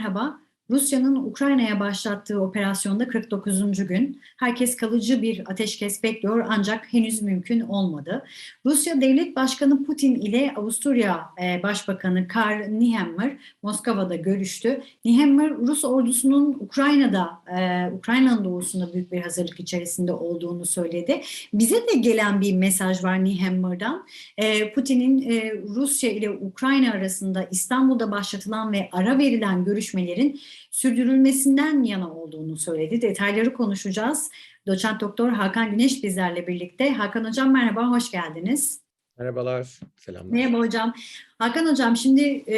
merhaba. Rusya'nın Ukrayna'ya başlattığı operasyonda 49. gün. Herkes kalıcı bir ateşkes bekliyor ancak henüz mümkün olmadı. Rusya Devlet Başkanı Putin ile Avusturya e, Başbakanı Karl Nehammer Moskova'da görüştü. Nehammer Rus ordusunun Ukrayna'da, e, Ukrayna'nın doğusunda büyük bir hazırlık içerisinde olduğunu söyledi. Bize de gelen bir mesaj var Nehammer'dan. E, Putin'in Rusya ile Ukrayna arasında İstanbul'da başlatılan ve ara verilen görüşmelerin sürdürülmesinden yana olduğunu söyledi. Detayları konuşacağız. Doçent Doktor Hakan Güneş bizlerle birlikte. Hakan Hocam merhaba, hoş geldiniz. Merhabalar, selamlar. Merhaba hocam. Hakan hocam şimdi e,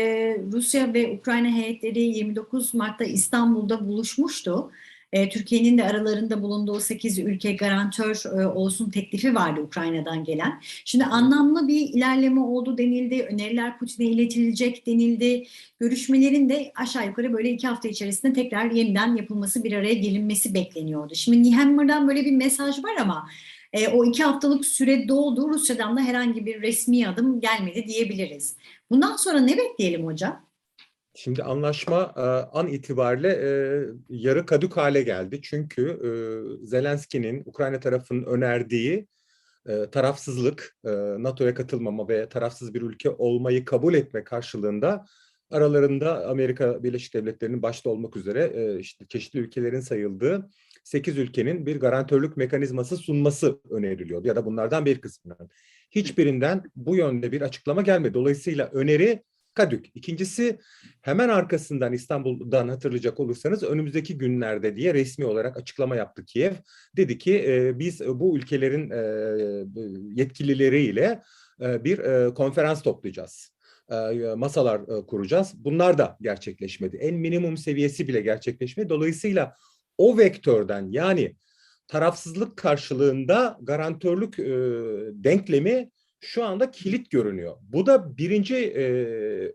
Rusya ve Ukrayna heyetleri 29 Mart'ta İstanbul'da buluşmuştu. E, Türkiye'nin de aralarında bulunduğu 8 ülke garantör e, olsun teklifi vardı Ukrayna'dan gelen. Şimdi anlamlı bir ilerleme oldu denildi, öneriler Putin'e iletilecek denildi. Görüşmelerin de aşağı yukarı böyle iki hafta içerisinde tekrar yeniden yapılması, bir araya gelinmesi bekleniyordu. Şimdi Nihammer'dan böyle bir mesaj var ama e, o iki haftalık süre doldu. Rusya'dan da herhangi bir resmi adım gelmedi diyebiliriz. Bundan sonra ne bekleyelim hocam? Şimdi anlaşma e, an itibariyle e, yarı kadük hale geldi. Çünkü e, Zelenski'nin Ukrayna tarafının önerdiği tarafsızlık, NATO'ya katılmama ve tarafsız bir ülke olmayı kabul etme karşılığında aralarında Amerika Birleşik Devletleri'nin başta olmak üzere işte çeşitli ülkelerin sayıldığı 8 ülkenin bir garantörlük mekanizması sunması öneriliyordu ya da bunlardan bir kısmının. Hiçbirinden bu yönde bir açıklama gelmedi. Dolayısıyla öneri kadük. İkincisi hemen arkasından İstanbul'dan hatırlayacak olursanız önümüzdeki günlerde diye resmi olarak açıklama yaptı Kiev. Dedi ki e, biz bu ülkelerin e, yetkilileriyle e, bir e, konferans toplayacağız. E, masalar e, kuracağız. Bunlar da gerçekleşmedi. En minimum seviyesi bile gerçekleşmedi. Dolayısıyla o vektörden yani tarafsızlık karşılığında garantörlük e, denklemi şu anda kilit görünüyor. Bu da birinci e,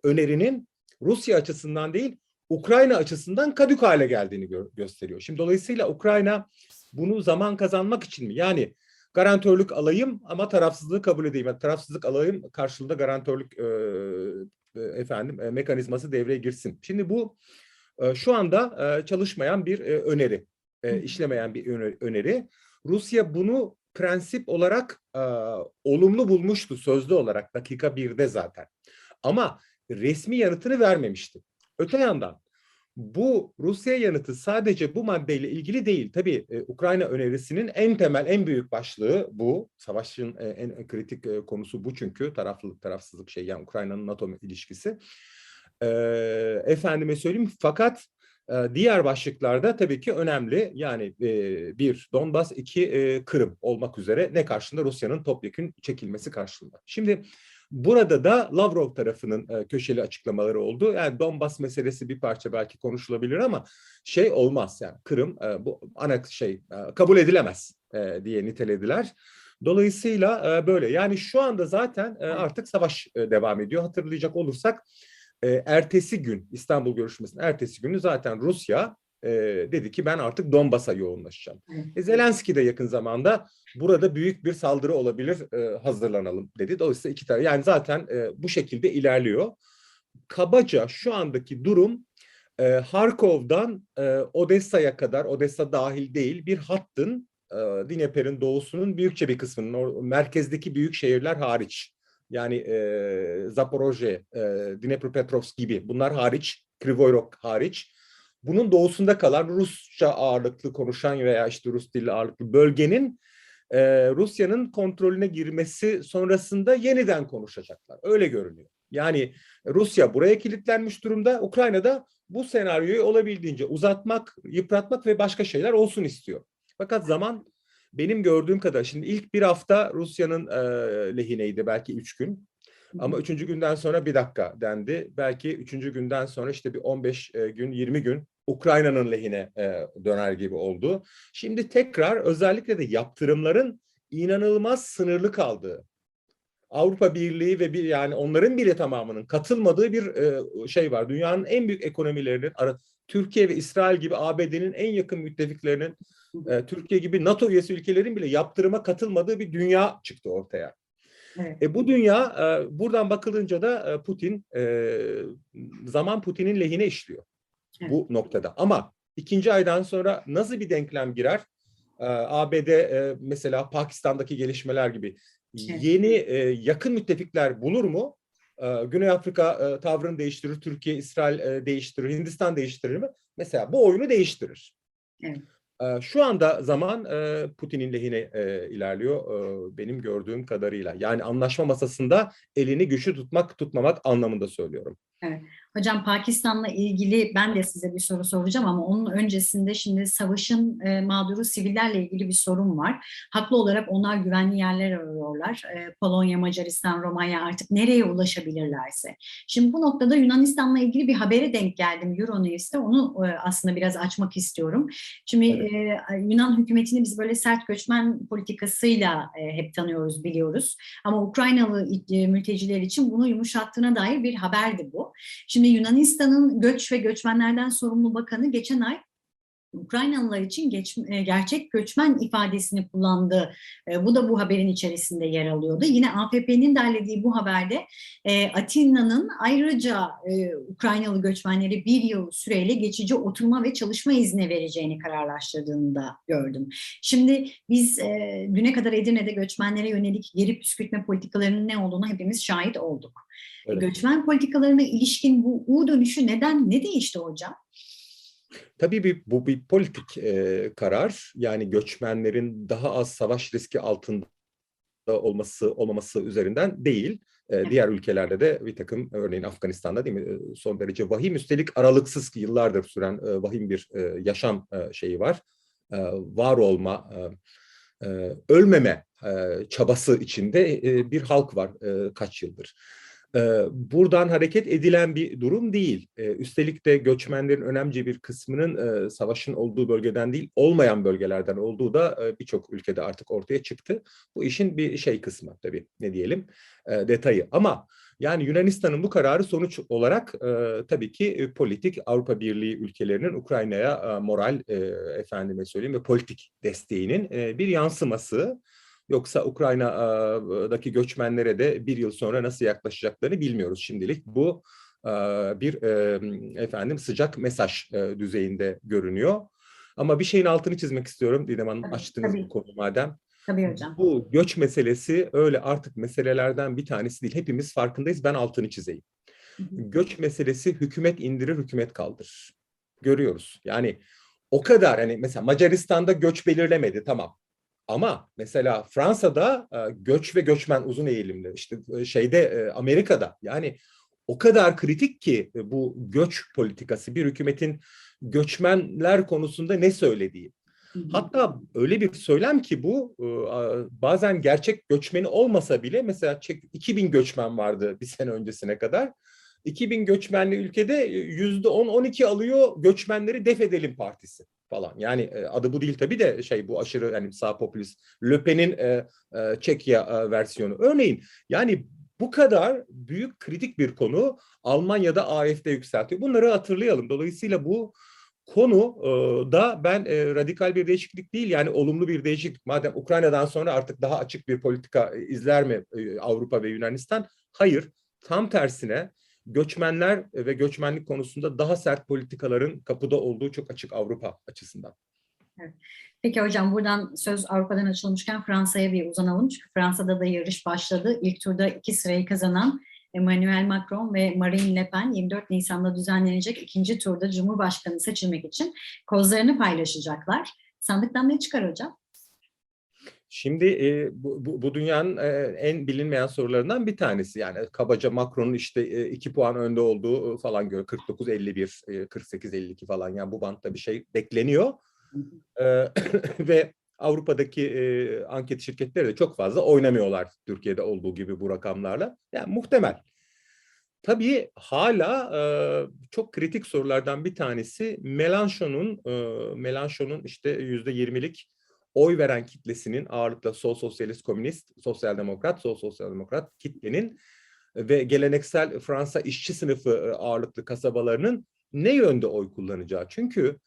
önerinin Rusya açısından değil Ukrayna açısından kadük hale geldiğini gö gösteriyor. Şimdi dolayısıyla Ukrayna bunu zaman kazanmak için mi? Yani garantörlük alayım ama tarafsızlığı kabul edeyim. Yani tarafsızlık alayım karşılığında garantörlük e, e, efendim e, mekanizması devreye girsin. Şimdi bu e, şu anda e, çalışmayan bir e, öneri, e, işlemeyen bir öneri. Rusya bunu prensip olarak e, olumlu bulmuştu sözlü olarak dakika birde zaten. Ama resmi yanıtını vermemişti. Öte yandan bu Rusya yanıtı sadece bu maddeyle ilgili değil. Tabii e, Ukrayna önerisinin en temel, en büyük başlığı bu. Savaşın e, en kritik e, konusu bu çünkü taraflılık, tarafsızlık şey yani Ukrayna'nın NATO ilişkisi. E, efendime söyleyeyim fakat Diğer başlıklarda tabii ki önemli yani bir Donbas, iki Kırım olmak üzere ne karşında Rusya'nın topyekun çekilmesi karşılığında. Şimdi burada da Lavrov tarafının köşeli açıklamaları oldu. Yani Donbas meselesi bir parça belki konuşulabilir ama şey olmaz yani Kırım bu ana şey kabul edilemez diye nitelediler. Dolayısıyla böyle yani şu anda zaten artık savaş devam ediyor. Hatırlayacak olursak e, ertesi gün İstanbul görüşmesinin ertesi günü zaten Rusya e, dedi ki ben artık Donbas'a yoğunlaşacağım. E, Zelenski de yakın zamanda burada büyük bir saldırı olabilir e, hazırlanalım dedi. Dolayısıyla iki tane yani zaten e, bu şekilde ilerliyor. Kabaca şu andaki durum e, Harkov'dan e, Odessa'ya kadar Odessa dahil değil bir hattın e, Dnieper'in doğusunun büyükçe bir kısmının o merkezdeki büyük şehirler hariç yani e, Zaporojye, e, Dnepropetrovsk gibi bunlar hariç, Krivoyrok hariç bunun doğusunda kalan Rusça ağırlıklı konuşan veya işte Rus dilli ağırlıklı bölgenin e, Rusya'nın kontrolüne girmesi sonrasında yeniden konuşacaklar. Öyle görünüyor. Yani Rusya buraya kilitlenmiş durumda. Ukrayna'da bu senaryoyu olabildiğince uzatmak, yıpratmak ve başka şeyler olsun istiyor. Fakat zaman benim gördüğüm kadar şimdi ilk bir hafta Rusya'nın e, lehineydi belki üç gün. Ama üçüncü günden sonra bir dakika dendi. Belki üçüncü günden sonra işte bir 15 gün, 20 gün Ukrayna'nın lehine e, döner gibi oldu. Şimdi tekrar özellikle de yaptırımların inanılmaz sınırlı kaldığı, Avrupa Birliği ve bir yani onların bile tamamının katılmadığı bir e, şey var. Dünyanın en büyük ekonomilerinin, Türkiye ve İsrail gibi ABD'nin en yakın müttefiklerinin e, Türkiye gibi NATO üyesi ülkelerin bile yaptırıma katılmadığı bir dünya çıktı ortaya. Evet. E, bu dünya e, buradan bakılınca da e, Putin e, zaman Putin'in lehine işliyor. Evet. bu noktada. Ama ikinci aydan sonra nasıl bir denklem girer? Ee, ABD e, mesela Pakistan'daki gelişmeler gibi Evet. yeni e, yakın müttefikler bulur mu? Ee, Güney Afrika e, tavrını değiştirir, Türkiye, İsrail e, değiştirir, Hindistan değiştirir mi? Mesela bu oyunu değiştirir. Evet. Şu anda zaman Putin'in lehine ilerliyor benim gördüğüm kadarıyla. Yani anlaşma masasında elini güçlü tutmak tutmamak anlamında söylüyorum. Hocam Pakistan'la ilgili ben de size bir soru soracağım ama onun öncesinde şimdi savaşın e, mağduru sivillerle ilgili bir sorun var. Haklı olarak onlar güvenli yerler arıyorlar. E, Polonya, Macaristan, Romanya artık nereye ulaşabilirlerse. Şimdi bu noktada Yunanistan'la ilgili bir habere denk geldim Euronews'te. Onu e, aslında biraz açmak istiyorum. Şimdi Evet. e, Yunan hükümetini biz böyle sert göçmen politikasıyla e, hep tanıyoruz, biliyoruz. Ama Ukraynalı e, mülteciler için bunu yumuşattığına dair bir haberdi bu. Şimdi Yunanistan'ın göç ve göçmenlerden sorumlu bakanı geçen ay Ukraynalılar için geç, e, gerçek göçmen ifadesini kullandı. E, bu da bu haberin içerisinde yer alıyordu. Yine AFP'nin derlediği bu haberde e, Atina'nın ayrıca e, Ukraynalı göçmenleri bir yıl süreyle geçici oturma ve çalışma izni vereceğini kararlaştırdığını da gördüm. Şimdi biz e, düne kadar Edirne'de göçmenlere yönelik geri püskürtme politikalarının ne olduğunu hepimiz şahit olduk. Evet. Göçmen politikalarına ilişkin bu U dönüşü neden ne değişti hocam? Tabii bir, bu bir politik e, karar. Yani göçmenlerin daha az savaş riski altında olması olmaması üzerinden değil. E, diğer ülkelerde de bir takım örneğin Afganistan'da değil mi son derece vahim üstelik aralıksız yıllardır süren e, vahim bir e, yaşam e, şeyi var. E, var olma, e, ölmeme çabası içinde bir halk var kaç yıldır. Buradan hareket edilen bir durum değil. Üstelik de göçmenlerin önemli bir kısmının savaşın olduğu bölgeden değil, olmayan bölgelerden olduğu da birçok ülkede artık ortaya çıktı. Bu işin bir şey kısmı tabii ne diyelim detayı. Ama yani Yunanistan'ın bu kararı sonuç olarak e, tabii ki politik Avrupa Birliği ülkelerinin Ukrayna'ya moral efendime söyleyeyim ve politik desteğinin bir yansıması. Yoksa Ukrayna'daki göçmenlere de bir yıl sonra nasıl yaklaşacaklarını bilmiyoruz şimdilik. Bu e, bir e, efendim sıcak mesaj e, düzeyinde görünüyor. Ama bir şeyin altını çizmek istiyorum Didem Hanım Tabii, açtınız tabii. bu konu madem. Tabii hocam. Bu göç meselesi öyle artık meselelerden bir tanesi değil. Hepimiz farkındayız. Ben altını çizeyim. Hı hı. Göç meselesi hükümet indirir, hükümet kaldırır. Görüyoruz. Yani o kadar hani mesela Macaristan'da göç belirlemedi tamam. Ama mesela Fransa'da e, göç ve göçmen uzun eğilimli. İşte e, şeyde e, Amerika'da yani o kadar kritik ki bu göç politikası bir hükümetin göçmenler konusunda ne söylediği. Hatta öyle bir söylem ki bu bazen gerçek göçmeni olmasa bile mesela Çek 2000 göçmen vardı bir sene öncesine kadar. 2000 göçmenli ülkede e, yüzde 10-12 alıyor göçmenleri def edelim partisi falan. Yani e, adı bu değil tabii de şey bu aşırı yani sağ popülist Le Pen'in e, e, Çekya e, versiyonu. Örneğin yani bu kadar büyük kritik bir konu Almanya'da AFD yükseltiyor. Bunları hatırlayalım. Dolayısıyla bu konu e, da ben e, radikal bir değişiklik değil yani olumlu bir değişiklik. Madem Ukrayna'dan sonra artık daha açık bir politika e, izler mi e, Avrupa ve Yunanistan? Hayır. Tam tersine göçmenler ve göçmenlik konusunda daha sert politikaların kapıda olduğu çok açık Avrupa açısından. Peki hocam buradan söz Avrupa'dan açılmışken Fransa'ya bir uzanalım. Çünkü Fransa'da da yarış başladı. İlk turda iki sırayı kazanan Emmanuel Macron ve Marine Le Pen 24 Nisan'da düzenlenecek ikinci turda Cumhurbaşkanı seçilmek için kozlarını paylaşacaklar. Sandıktan ne çıkar hocam? Şimdi e, bu, bu, bu dünyanın e, en bilinmeyen sorularından bir tanesi. Yani kabaca Macron'un işte e, iki puan önde olduğu e, falan gör 49-51, e, 48-52 falan yani bu bantta bir şey bekleniyor. E, ve Avrupa'daki e, anket şirketleri de çok fazla oynamıyorlar Türkiye'de olduğu gibi bu rakamlarla. Yani muhtemel. Tabii hala e, çok kritik sorulardan bir tanesi Mélenchon'un e, Mélenchon'un işte yüzde yirmilik oy veren kitlesinin ağırlıkla sol sosyalist komünist, sosyal demokrat, sol sosyal demokrat kitlenin ve geleneksel Fransa işçi sınıfı e, ağırlıklı kasabalarının ne yönde oy kullanacağı. Çünkü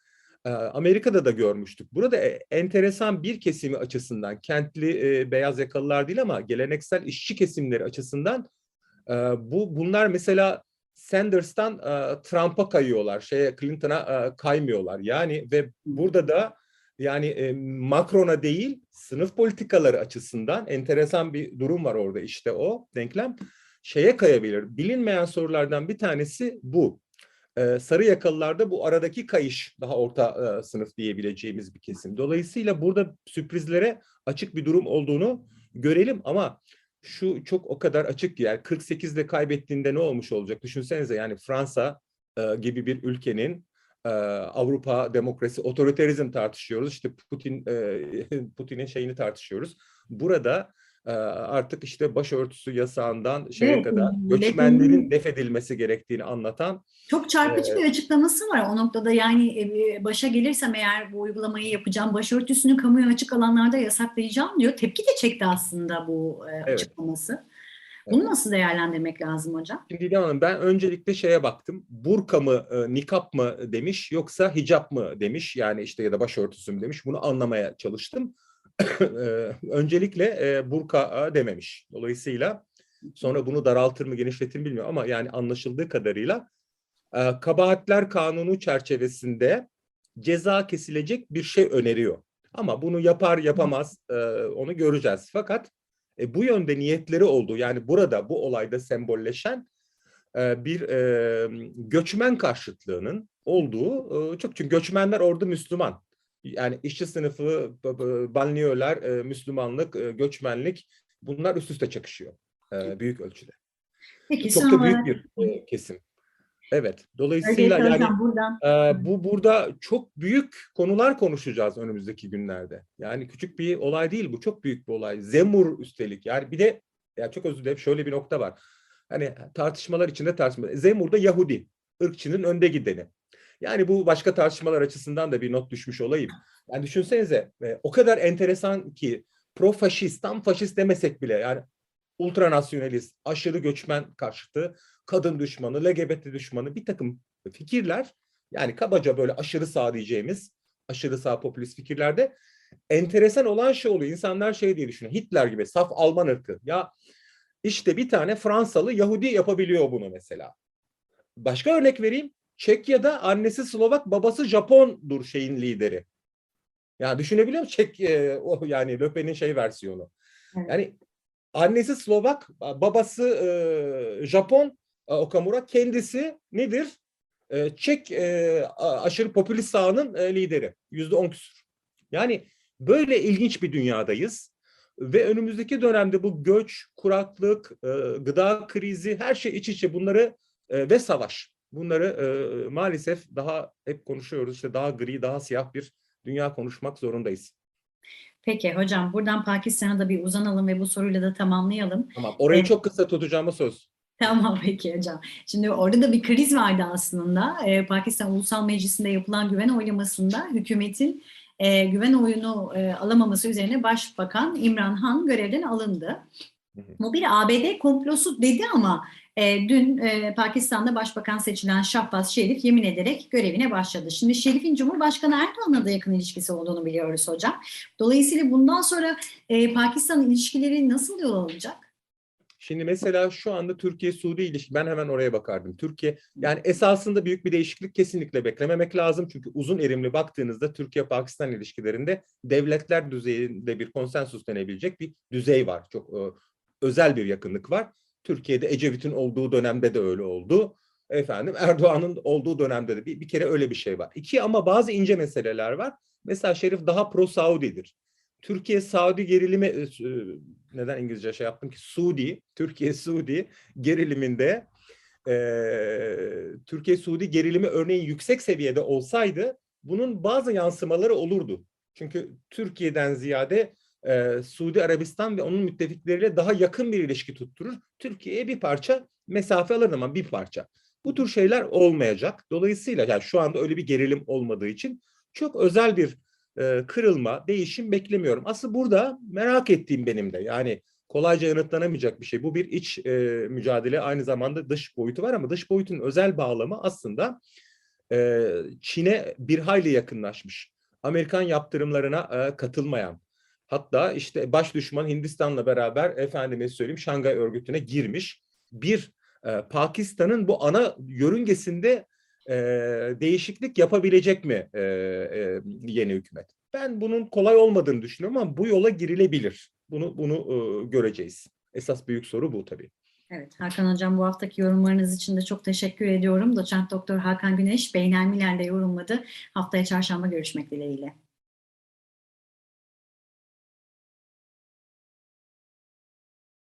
e, Amerika'da da görmüştük. Burada e, enteresan bir kesimi açısından kentli e, beyaz yakalılar değil ama geleneksel işçi kesimleri açısından e, bu bunlar mesela Sanders'tan e, Trump'a kayıyorlar. Şeye Clinton'a e, kaymıyorlar. Yani ve burada da yani e, Macron'a değil sınıf politikaları açısından enteresan bir durum var orada işte o denklem şeye kayabilir. Bilinmeyen sorulardan bir tanesi bu. Ee, sarı yakalılarda bu aradaki kayış daha orta e, sınıf diyebileceğimiz bir kesim. Dolayısıyla burada sürprizlere açık bir durum olduğunu görelim ama şu çok o kadar açık ki yani 48'de kaybettiğinde ne olmuş olacak? Düşünsenize yani Fransa e, gibi bir ülkenin e, Avrupa demokrasi, otoriterizm tartışıyoruz. İşte Putin e, Putin'in şeyini tartışıyoruz. Burada e, artık işte başörtüsü yasağından şeye Evet, kadar Le göçmenlerin def edilmesi gerektiğini anlatan Çok çarpıcı bir açıklaması var o noktada yani e, başa gelirsem eğer bu uygulamayı yapacağım başörtüsünü kamuya açık alanlarda yasaklayacağım diyor. Tepki de çekti aslında bu e, Evet. Bunu nasıl değerlendirmek lazım hocam? Şimdi İlhan Hanım ben öncelikle şeye baktım. Burka mı, e, nikap mı demiş yoksa hicap mı demiş. Yani işte ya da başörtüsü mü demiş. Bunu anlamaya çalıştım. E, öncelikle e, burka e, dememiş. Dolayısıyla sonra bunu daraltır mı genişletir mi bilmiyorum ama yani anlaşıldığı kadarıyla e, kabahatler kanunu çerçevesinde ceza kesilecek bir şey öneriyor. Ama bunu yapar yapamaz e, onu göreceğiz. Fakat e, bu yönde niyetleri olduğu yani burada bu olayda sembolleşen e, bir e, göçmen karşıtlığının olduğu e, çok çünkü göçmenler orada Müslüman. Yani işçi sınıfı, banliyöler, e, Müslümanlık, e, göçmenlik bunlar üst üste çakışıyor e, büyük ölçüde. Peki Çok da büyük bir e, kesim. Evet. Dolayısıyla yani hocam buradan ee, bu burada çok büyük konular konuşacağız önümüzdeki günlerde. Yani küçük bir olay değil bu çok büyük bir olay. Zemur üstelik yani bir de ya çok özür dilerim şöyle bir nokta var. Hani tartışmalar içinde tartışma. Zemur da Yahudi, ırkçının önde gideni. Yani bu başka tartışmalar açısından da bir not düşmüş olayım. Yani düşünsenize e, o kadar enteresan ki pro faşist, tam faşist demesek bile yani ultranasyonalist, aşırı göçmen karşıtı, kadın düşmanı, LGBT düşmanı bir takım fikirler yani kabaca böyle aşırı sağ diyeceğimiz aşırı sağ popülist fikirlerde enteresan olan şey oluyor. İnsanlar şey diye düşünüyor. Hitler gibi saf Alman ırkı. Ya işte bir tane Fransalı Yahudi yapabiliyor bunu mesela. Başka örnek vereyim. Çekya'da annesi Slovak, babası Japondur şeyin lideri. Ya düşünebiliyor musun? Çek e, o yani Le Pen'in şey versiyonu. Yani annesi Slovak, babası e, Japon Okamura kendisi nedir? E, Çek e, aşırı popülist sağının e, lideri. Yüzde on küsur. Yani böyle ilginç bir dünyadayız. Ve önümüzdeki dönemde bu göç, kuraklık, e, gıda krizi her şey iç içe bunları e, ve savaş. Bunları e, maalesef daha hep konuşuyoruz. İşte daha gri, daha siyah bir dünya konuşmak zorundayız. Peki hocam buradan Pakistan'a da bir uzanalım ve bu soruyla da tamamlayalım. Tamam. Orayı Evet. çok kısa tutacağıma söz. Tamam peki hocam. Şimdi orada da bir kriz vardı aslında. Ee, Pakistan Ulusal Meclisi'nde yapılan güven oylamasında hükümetin e, güven oyunu e, alamaması üzerine Başbakan İmran Han görevden alındı. Bu bir ABD komplosu dedi ama e, dün e, Pakistan'da başbakan seçilen Şahbaz Şerif yemin ederek görevine başladı. Şimdi Şerif'in Cumhurbaşkanı Erdoğan'la da yakın ilişkisi olduğunu biliyoruz hocam. Dolayısıyla bundan sonra e, Pakistan ilişkileri nasıl yol alacak? Şimdi mesela şu anda Türkiye-Suudi ilişki ben hemen oraya bakardım. Türkiye yani esasında büyük bir değişiklik kesinlikle beklememek lazım. Çünkü uzun erimli baktığınızda Türkiye-Pakistan ilişkilerinde devletler düzeyinde bir konsensus denebilecek bir düzey var. Çok e, özel bir yakınlık var. Türkiye'de Ecevit'in olduğu dönemde de öyle oldu. Efendim Erdoğan'ın olduğu dönemde de bir, bir kere öyle bir şey var. İki ama bazı ince meseleler var. Mesela Şerif daha pro-Saudi'dir. Türkiye Saudi gerilimi e, e, neden İngilizce şey yaptım ki Suudi Türkiye Suudi geriliminde e, Türkiye Suudi gerilimi örneğin yüksek seviyede olsaydı bunun bazı yansımaları olurdu. Çünkü Türkiye'den ziyade e, Suudi Arabistan ve onun müttefikleriyle daha yakın bir ilişki tutturur. Türkiye'ye bir parça mesafe alır ama bir parça. Bu tür şeyler olmayacak. Dolayısıyla yani şu anda öyle bir gerilim olmadığı için çok özel bir e, kırılma, değişim beklemiyorum. Asıl burada merak ettiğim benim de yani kolayca yanıtlanamayacak bir şey. Bu bir iç e, mücadele aynı zamanda dış boyutu var ama dış boyutun özel bağlamı aslında e, Çin'e bir hayli yakınlaşmış. Amerikan yaptırımlarına e, katılmayan hatta işte baş düşman Hindistan'la beraber efendime söyleyeyim Şangay örgütüne girmiş bir e, Pakistan'ın bu ana yörüngesinde e, değişiklik yapabilecek mi e, e, yeni hükümet? Ben bunun kolay olmadığını düşünüyorum ama bu yola girilebilir. Bunu bunu e, göreceğiz. Esas büyük soru bu tabii. Evet Hakan Hocam bu haftaki yorumlarınız için de çok teşekkür ediyorum. Doçent Doktor Hakan Güneş Beynel Milel'de yorumladı. Haftaya çarşamba görüşmek dileğiyle.